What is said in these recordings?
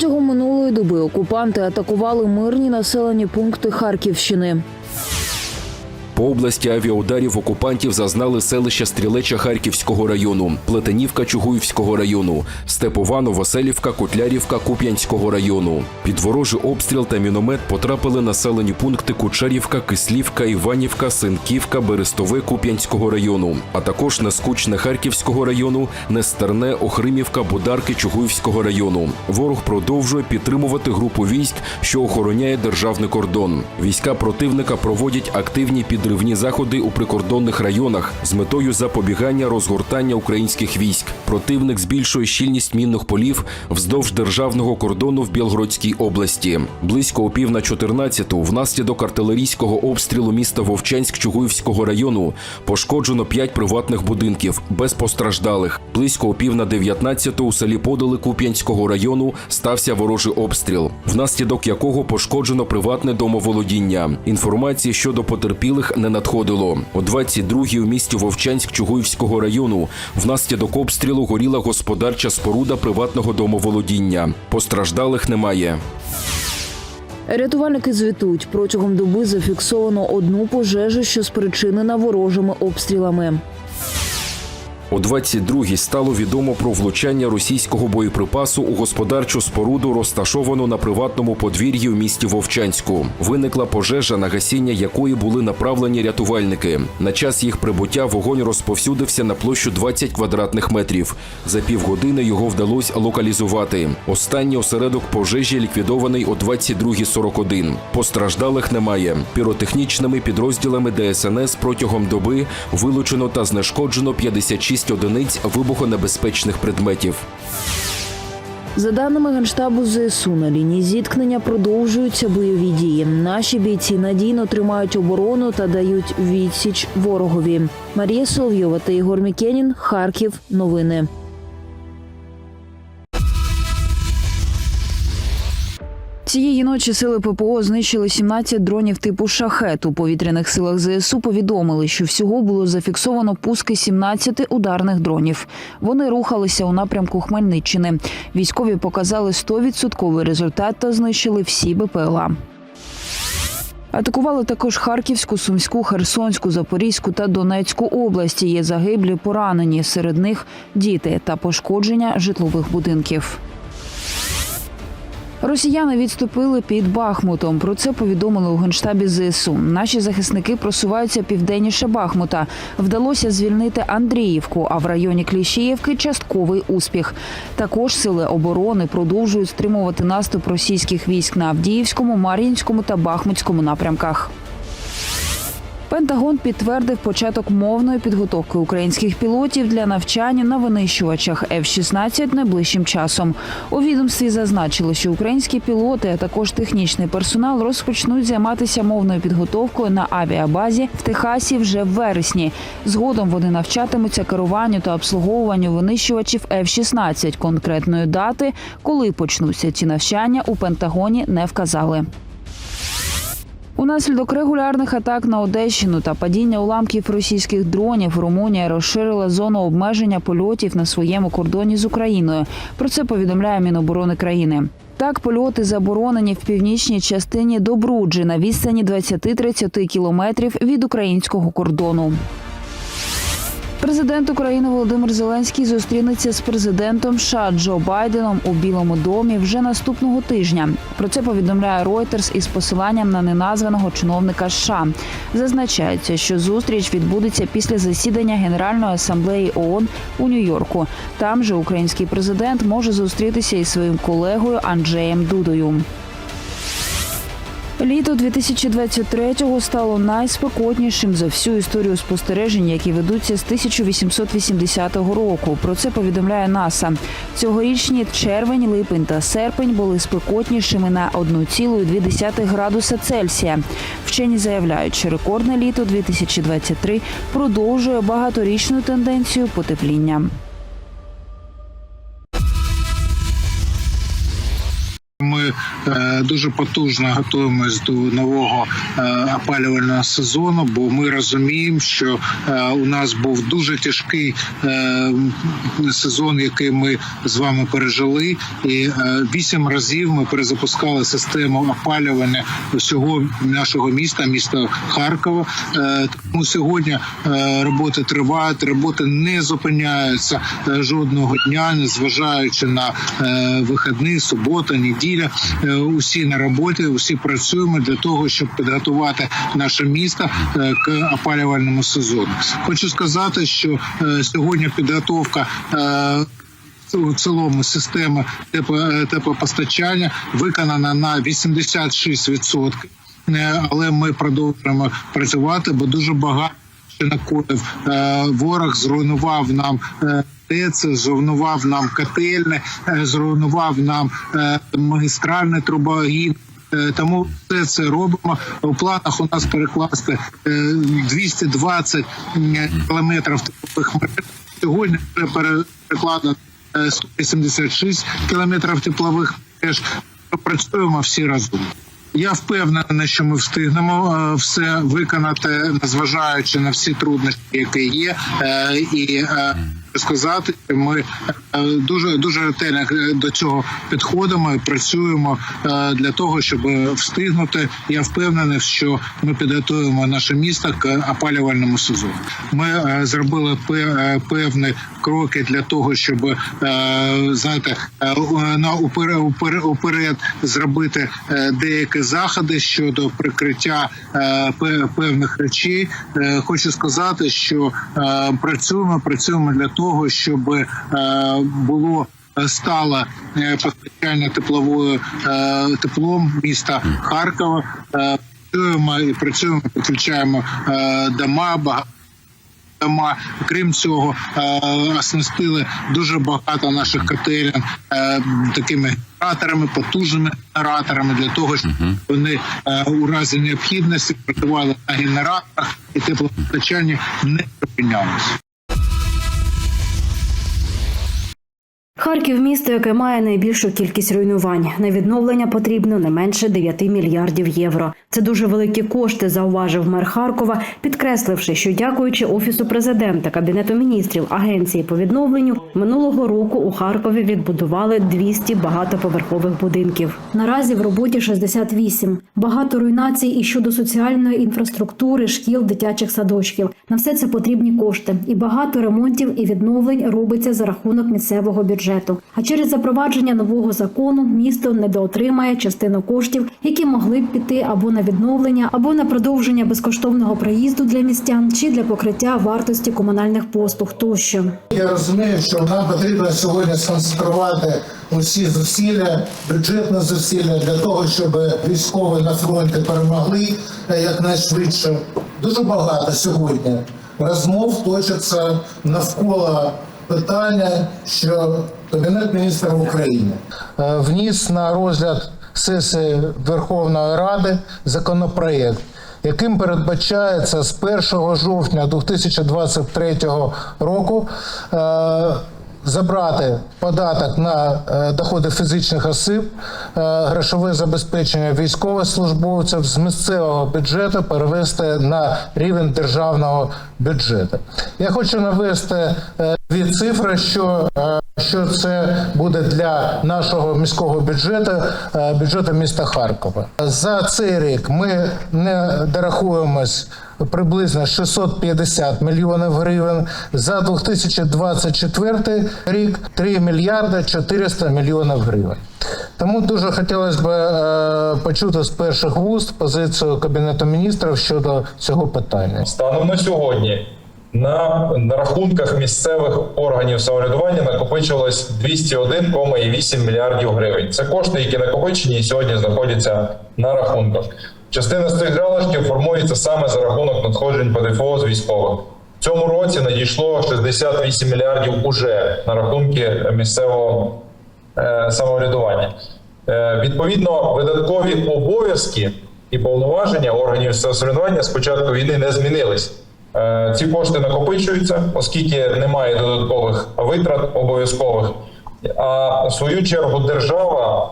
Протягом минулої доби окупанти атакували мирні населені пункти Харківщини. По області авіаударів окупантів зазнали селища Стрілеча Харківського району, Плетенівка Чугуївського району, Степовано, Василівка, Котлярівка Куп'янського району. Під ворожий обстріл та міномет потрапили населені пункти Кучерівка, Кислівка, Іванівка, Синківка, Берестове Куп'янського району, а також Нескучне Харківського району, Нестерне, Охримівка, Бударки Чугуївського району. Ворог продовжує підтримувати групу військ, що охороняє державний кордон. Війська противника проводять активні підривні заходи у прикордонних районах з метою запобігання розгортання українських військ. Противник збільшує щільність мінних полів вздовж державного кордону в Білгородській області. Близько о пів на 14-ту внаслідок артилерійського обстрілу міста Вовчанськ Чугуївського району пошкоджено 5 приватних будинків без постраждалих. Близько о пів на 19-ту у селі Подоли Куп'янського району стався ворожий обстріл, внаслідок якого пошкоджено приватне домоволодіння. Інформації щодо потерпілих не надходило. О 22-й у місті Вовчанськ Чугуївського району внаслідок обстрілу горіла господарча споруда приватного домоволодіння. Постраждалих немає. Рятувальники звітують, протягом доби зафіксовано одну пожежу, що спричинена ворожими обстрілами. О 22-й стало відомо про влучання російського боєприпасу у господарчу споруду, розташовану на приватному подвір'ї у місті Вовчанську. Виникла пожежа, на гасіння якої були направлені рятувальники. На час їх прибуття вогонь розповсюдився на площу 20 квадратних метрів. За півгодини його вдалося локалізувати. Останній осередок пожежі ліквідований о 22.41. Постраждалих немає. Піротехнічними підрозділами ДСНС протягом доби вилучено та знешкоджено 56 одиниць вибухонебезпечних предметів. За даними генштабу ЗСУ, на лінії зіткнення продовжуються бойові дії. Наші бійці надійно тримають оборону та дають відсіч ворогові. Марія Соловйова та Ігор Мікенін. Харків. Новини. Цієї ночі сили ППО знищили 17 дронів типу шахет. У повітряних силах ЗСУ повідомили, що всього було зафіксовано пуски 17 ударних дронів. Вони рухалися у напрямку Хмельниччини. Військові показали 100% результат та знищили всі БПЛА. Атакували також Харківську, Сумську, Херсонську, Запорізьку та Донецьку області. Є загиблі, поранені. Серед них діти та пошкодження житлових будинків. Росіяни відступили під Бахмутом. Про це повідомили у генштабі ЗСУ. Наші захисники просуваються південніше Бахмута. Вдалося звільнити Андріївку, а в районі Кліщіївки частковий успіх. Також сили оборони продовжують стримувати наступ російських військ на Авдіївському, Мар'їнському та Бахмутському напрямках. Пентагон підтвердив початок мовної підготовки українських пілотів для навчання на винищувачах F-16 найближчим часом. У відомстві зазначили, що українські пілоти, а також технічний персонал розпочнуть займатися мовною підготовкою на авіабазі в Техасі вже в вересні. Згодом вони навчатимуться керуванню та обслуговуванню винищувачів F-16. Конкретної дати, коли почнуться ці навчання, у Пентагоні не вказали. Унаслідок регулярних атак на Одещину та падіння уламків російських дронів Румунія розширила зону обмеження польотів на своєму кордоні з Україною. Про це повідомляє Міноборони країни. Так, польоти заборонені в північній частині Добруджі на відстані 20-30 кілометрів від українського кордону. Президент України Володимир Зеленський зустрінеться з президентом США Джо Байденом у Білому домі вже наступного тижня. Про це повідомляє Reuters із посиланням на неназваного чиновника США. Зазначається, що зустріч відбудеться після засідання Генеральної асамблеї ООН у Нью-Йорку. Там же український президент може зустрітися із своїм колегою Анджеєм Дудою. Літо 2023-го стало найспекотнішим за всю історію спостережень, які ведуться з 1880 року. Про це повідомляє НАСА. Цьогорічні червень, липень та серпень були спекотнішими на 1,2 градуса Цельсія. Вчені заявляють, що рекордне літо 2023 продовжує багаторічну тенденцію потепління. Е, дуже потужно готуємось до нового е, опалювального сезону, бо ми розуміємо, що е, у нас був дуже тяжкий сезон, який ми з вами пережили, і вісім разів ми перезапускали систему опалювання усього нашого міста, міста Харкова. Тому сьогодні роботи тривають, роботи не зупиняються жодного дня, незважаючи на е, вихідні, субота, неділя. Е, Усі на роботі, усі працюємо для того, щоб підготувати наше місто е, к опалювальному сезону. Хочу сказати, що е, сьогодні підготовка. у цілому система тепло- теплопостачання виконана на 86%. Е, Але ми продовжуємо працювати, бо дуже багато ще накоїв ворог, зруйнував нам ТЕЦ, зруйнував нам котельне, е, зруйнував нам е, магістральне трубогін. Е, Тому все це робимо. У планах у нас перекласти е, 220 кілометрів теплових мереж. Сьогодні вже перекладено е, 186 кілометрів теплових мереж. Працюємо всі разом. Я впевнений, що ми встигнемо все виконати, незважаючи на всі труднощі, які є, і сказати, ми е, дуже дуже ретельно до цього підходимо і працюємо е, для того, щоб встигнути. Я впевнений, що ми підготуємо наше місто к опалювальному сезону. Ми е, зробили пе- е, певні кроки для того, щоб е, знаєте, е, на уперед, уперед, зробити е, деякі заходи щодо прикриття певних речей. Хочу сказати, що працюємо, працюємо для того, щоб було стало постачання тепловою теплом міста Харкова. Працюємо і працюємо, підключаємо дома, багато. Крім цього, е, оснастили дуже багато наших котелень е, такими генераторами, потужними генераторами для того, щоб вони е, у разі необхідності працювали на генераторах і теплопостачання не припинялося. Харків місто, яке має найбільшу кількість руйнувань. На відновлення потрібно не менше 9 мільярдів євро. Це дуже великі кошти, зауважив мер Харкова, підкресливши, що дякуючи офісу президента, кабінету міністрів, агенції по відновленню минулого року у Харкові відбудували 200 багатоповерхових будинків. Наразі в роботі 68. Багато руйнацій і щодо соціальної інфраструктури, шкіл, дитячих садочків. На все це потрібні кошти, і багато ремонтів і відновлень робиться за рахунок місцевого бюджету. А через запровадження нового закону місто недоотримає частину коштів, які могли б піти або на відновлення, або на продовження безкоштовного проїзду для містян, чи для покриття вартості комунальних послуг тощо. Я розумію, що нам потрібно сьогодні сконцентрувати усі зусилля, бюджетні зусилля для того, щоб військові на фронті перемогли якнайшвидше. Дуже багато сьогодні розмов точиться навколо питання, що Кабінет міністрів України е, вніс на розгляд сесії Верховної Ради законопроект яким передбачається з 1 жовтня 2023 року е, забрати податок на е, доходи фізичних осіб, е, грошове забезпечення військовослужбовців з місцевого бюджету перевести на рівень державного бюджету. Я хочу навести е, дві цифри, що що це буде для нашого міського бюджету, бюджету міста Харкова. За цей рік ми не дорахуємось приблизно 650 мільйонів гривень. За 2024 рік 3 мільярди 400 мільйонів гривень. Тому дуже хотілося б е, почути з перших вуст позицію Кабінету міністрів щодо цього питання. Станом на сьогодні на, на рахунках місцевих органів самоврядування накопичилось 201,8 мільярдів гривень. Це кошти, які накопичені і сьогодні знаходяться на рахунках. Частина з цих залишків формується саме за рахунок надходжень ПДФО з військових. В цьому році надійшло 68 мільярдів уже на рахунки місцевого е, самоврядування. Е, відповідно, видаткові обов'язки і повноваження органів самоврядування з початку війни не змінились. Е, ці кошти накопичуються, оскільки немає додаткових витрат обов'язкових. А в свою чергу держава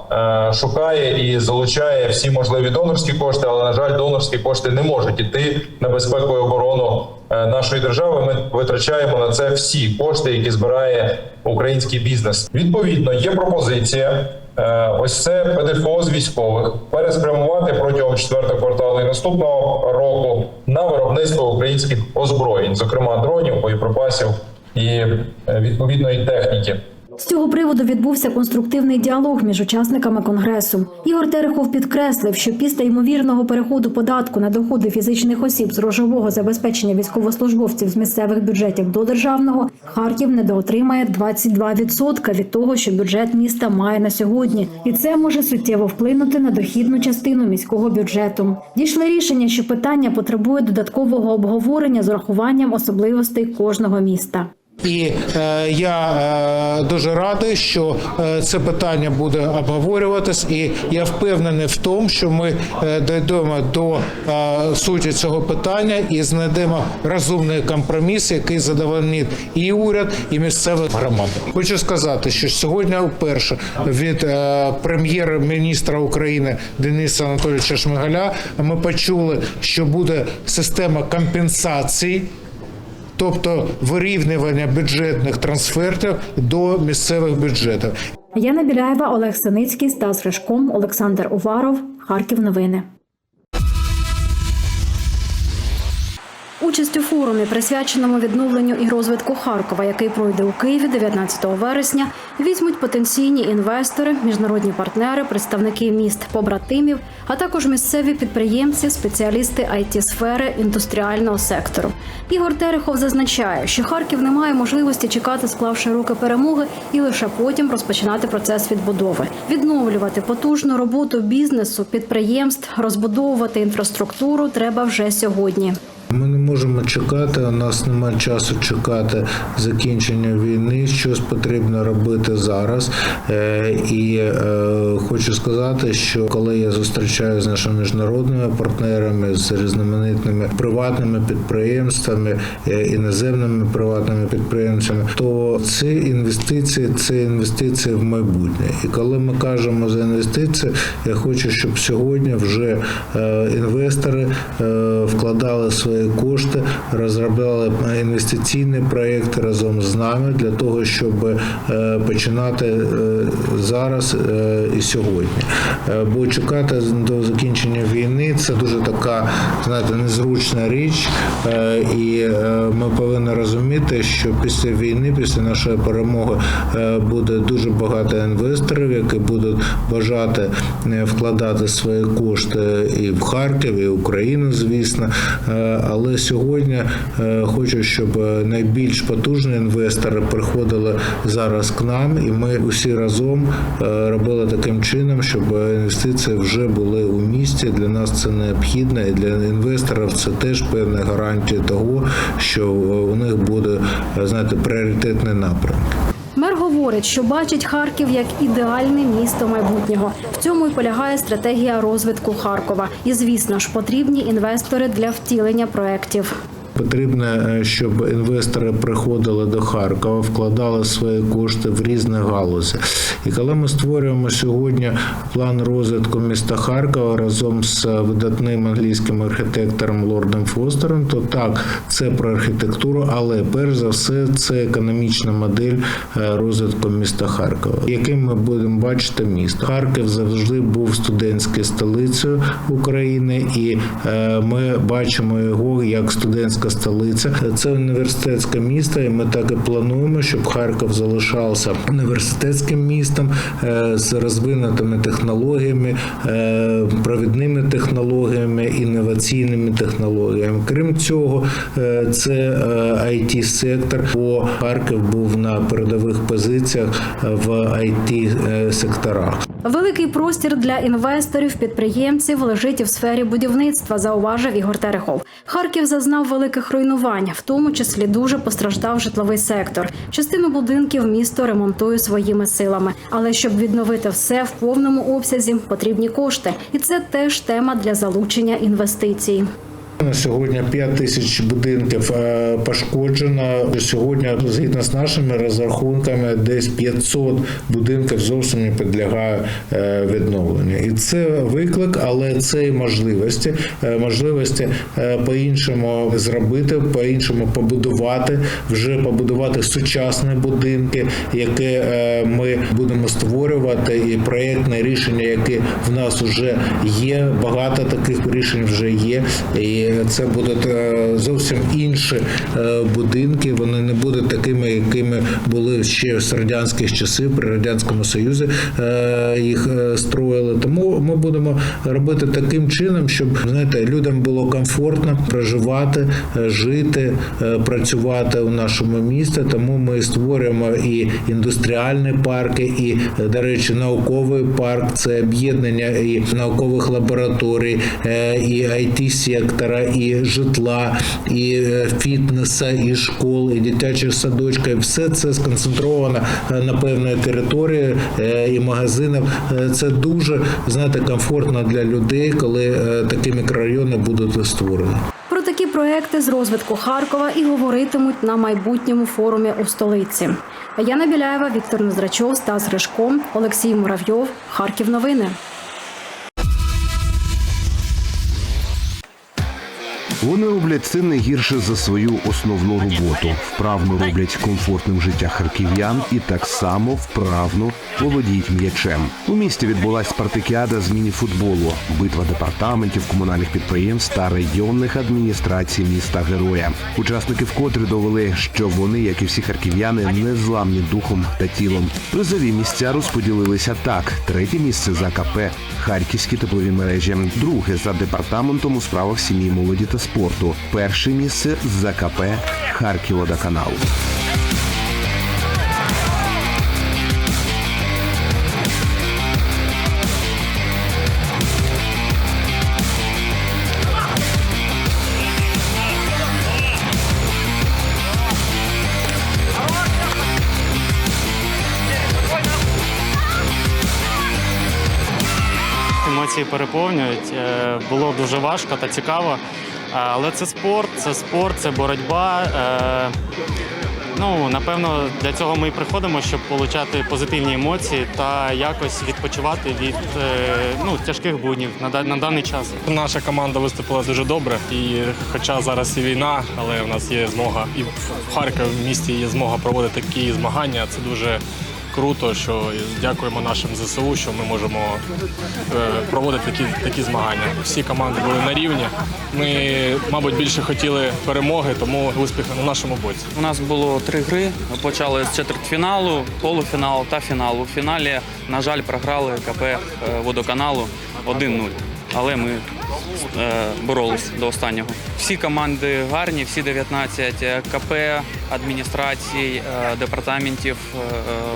е, шукає і залучає всі можливі донорські кошти, але на жаль, донорські кошти не можуть іти на безпеку і оборону е, нашої держави. Ми витрачаємо на це всі кошти, які збирає український бізнес. Відповідно, є пропозиція. е, Ось це ПДФО з військових переспрямувати протягом четвертого кварталу і наступного року на виробництво українських озброєнь, зокрема дронів, боєприпасів і відповідної техніки. З цього приводу відбувся конструктивний діалог між учасниками конгресу. Ігор Терехов підкреслив, що після ймовірного переходу податку на доходи фізичних осіб з грошового забезпечення військовослужбовців з місцевих бюджетів до державного Харків недоотримає 22% від того, що бюджет міста має на сьогодні, і це може суттєво вплинути на дохідну частину міського бюджету. Дійшли рішення, що питання потребує додаткового обговорення з урахуванням особливостей кожного міста. І е, я е, дуже радий, що е, це питання буде обговорюватись, і я впевнений в тому, що ми е, дійдемо до е, суті цього питання і знайдемо розумний компроміс, який задовольнить і уряд, і місцеві громади. Хочу сказати, що сьогодні вперше від е, прем'єр-міністра України Дениса Анатолійовича Шмигаля ми почули, що буде система компенсацій тобто вирівнювання бюджетних трансфертів до місцевих бюджетів. Яна Біляєва, Олег Синицький, Стас Ришком, Олександр Уваров. Харків новини. Участь у форумі, присвяченому відновленню і розвитку Харкова, який пройде у Києві 19 вересня, візьмуть потенційні інвестори, міжнародні партнери, представники міст побратимів, а також місцеві підприємці, спеціалісти it сфери індустріального сектору. Ігор Терехов зазначає, що Харків не має можливості чекати, склавши руки перемоги, і лише потім розпочинати процес відбудови, відновлювати потужну роботу бізнесу, підприємств, розбудовувати інфраструктуру треба вже сьогодні. Ми не можемо чекати. У нас немає часу чекати закінчення війни. Щось потрібно робити зараз. Е, І е, хочу сказати, що коли я зустрічаюся з нашими міжнародними партнерами, з різноманітними приватними підприємствами, е, іноземними приватними підприємцями, то ці інвестиції це інвестиції в майбутнє. І коли ми кажемо за інвестиції, я хочу, щоб сьогодні вже інвестори вкладали свої кошти, розробляли інвестиційні проекти разом з нами для того, щоб е, починати е, зараз е, і сьогодні. Бо чекати до закінчення війни це дуже така, знаєте, незручна річ, і ми повинні розуміти, що після війни, після нашої перемоги, буде дуже багато інвесторів, які будуть бажати вкладати свої кошти і в Харків, і в Україну, звісно. Але сьогодні е, хочу, щоб е, найбільш потужні інвестори приходили зараз к нам, і ми усі разом е, робили таким чином, щоб інвестиції вже були у місті. Для нас це необхідно, і для інвесторів це теж певна гарантія того, що у них буде знаєте пріоритетний напрямок. Говорить, що бачить Харків як ідеальне місто майбутнього. В цьому й полягає стратегія розвитку Харкова. І звісно ж потрібні інвестори для втілення проєктів. Потрібно, е, щоб інвестори приходили до Харкова, вкладали свої кошти в різні галузі. І коли ми створюємо сьогодні план розвитку міста Харкова разом з видатним англійським архітектором Лордом Фостером, то так, це про архітектуру, але перш за все це економічна модель е, розвитку міста Харкова, яким ми будемо бачити місто. Харків завжди був студентською столицею України, і е, ми бачимо його як студентська столиця. Це університетське місто, і ми так і плануємо, щоб Харків залишався університетським містом е, з розвинутими технологіями, е, провідними технологіями, інноваційними технологіями. Крім цього, е, це it сектор бо Харків був на передових позиціях в it секторах. Великий простір для інвесторів, підприємців лежить і в сфері будівництва, зауважив Ігор Терехов. Харків зазнав великих руйнувань, в тому числі дуже постраждав житловий сектор. Частину будинків місто ремонтує своїми силами. Але щоб відновити все в повному обсязі, потрібні кошти, і це теж тема для залучення інвестицій. На сьогодні 5 тисяч будинків е, пошкоджено. Сьогодні, згідно з нашими розрахунками, десь 500 будинків зовсім не підлягає е, відновленню. І це виклик, але це і можливості. Е, Можливості по-іншому зробити, по-іншому побудувати, вже побудувати сучасні будинки, які ми будемо створювати, і проєктне рішення, яке в нас вже є. Багато таких рішень вже є. І це будуть е, зовсім інші е, будинки. Вони не будуть такими, якими були ще з радянських часів при радянському союзі е, їх строїли. Тому ми будемо робити таким чином, щоб знаєте, людям було комфортно проживати, жити, працювати у нашому місті. Тому ми створюємо і індустріальні парки, і, до речі, науковий парк це об'єднання і наукових лабораторій, і it сектора, і житла, і е, фітнеса, і школ, і дитячих садочків. Все це сконцентровано е, на певної території е, і магазинів. Це дуже знаєте комфортно для людей, коли такі мікрорайони будуть створені. Про такі проекти з розвитку Харкова і говоритимуть на майбутньому форумі у столиці. Яна Біляєва, Віктор Незрачов, Стас Гришко, Олексій Муравйов. Харків новини. Вони роблять це не гірше за свою основну роботу. Вправно роблять комфортним життя харків'ян і так само вправно володіють м'ячем. У місті відбулася спартакіада з міні-футболу, битва департаментів, комунальних підприємств та районних адміністрацій міста героя. Учасники вкотре довели, що вони, як і всі харків'яни, не зламні духом та тілом. Призові місця розподілилися так: третє місце за КП Харківські теплові мережі, друге за департаментом у справах сім'ї, молоді та. Перше місце за КП Харківводоканал. Емоції переповнюють. Е, Було дуже важко та цікаво. Але це спорт, це спорт, це боротьба. Е, Ну, напевно, для цього ми і приходимо, щоб отримати позитивні емоції та якось відпочивати від е, ну, тяжких буднів на, на даний час. Наша команда виступила дуже добре, і хоча зараз і війна, але в нас є змога, і в Харкові в місті є змога проводити такі змагання. Це дуже круто, що дякуємо нашим ЗСУ, що ми можемо е, проводити такі, такі змагання. Всі команди були на рівні. Ми, мабуть, більше хотіли перемоги, тому успіх на нашому боці. У нас було три гри. Ми почали з четвертьфіналу, полуфіналу та фіналу. У фіналі, на жаль, програли КП е, водоканалу 1-0. Але ми е, боролись до останнього. Всі команди гарні, всі 19 е, КП, адміністрацій, е, департаментів.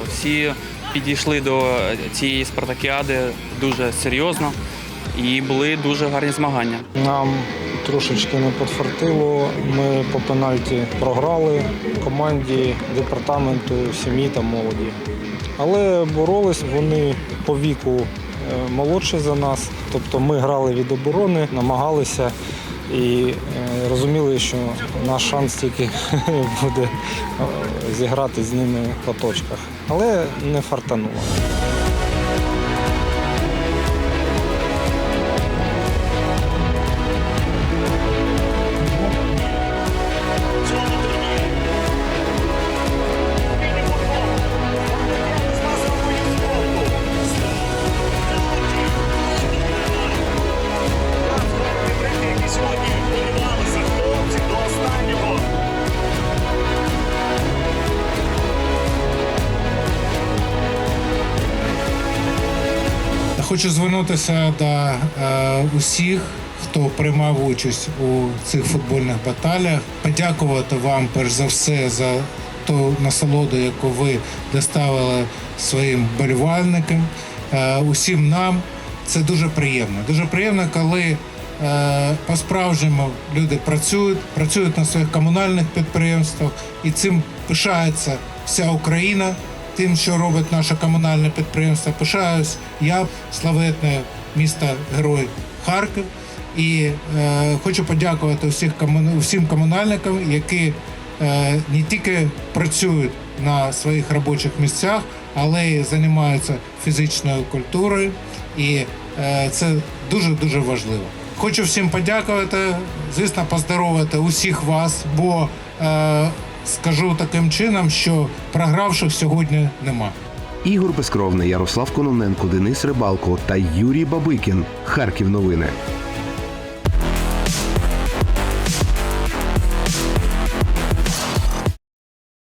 Всі підійшли до цієї спартакіади дуже серйозно і були дуже гарні змагання. Нам трошечки не підфартило. Ми по пенальті програли команді департаменту сім'ї та молоді. Але боролись вони по віку е, молодші за нас. Тобто ми грали від оборони, намагалися і е, розуміли, що наш шанс тільки буде е, зіграти з ними по точках. Але не фартануло. Хочу звернутися до е, усіх, хто приймав участь у цих футбольних баталіях. Подякувати вам перш за все за ту насолоду, яку ви доставили своїм болівальникам, е, усім нам. Це дуже приємно. Дуже приємно, коли е, по-справжньому люди працюють, працюють на своїх комунальних підприємствах, і цим пишається вся Україна тим, що робить наше комунальне підприємство. Пишаюсь я, славетне місто Герой Харків. І е, хочу подякувати всіх комуна- всім комунальникам, які е, не тільки працюють на своїх робочих місцях, але й займаються фізичною культурою. І е, це дуже дуже важливо. Хочу всім подякувати, звісно, поздоровити усіх вас, бо е, скажу таким чином, що програвших сьогодні нема. Ігор Безкровний, Ярослав Кононенко, Денис Рибалко та Юрій Бабикін. Харків новини.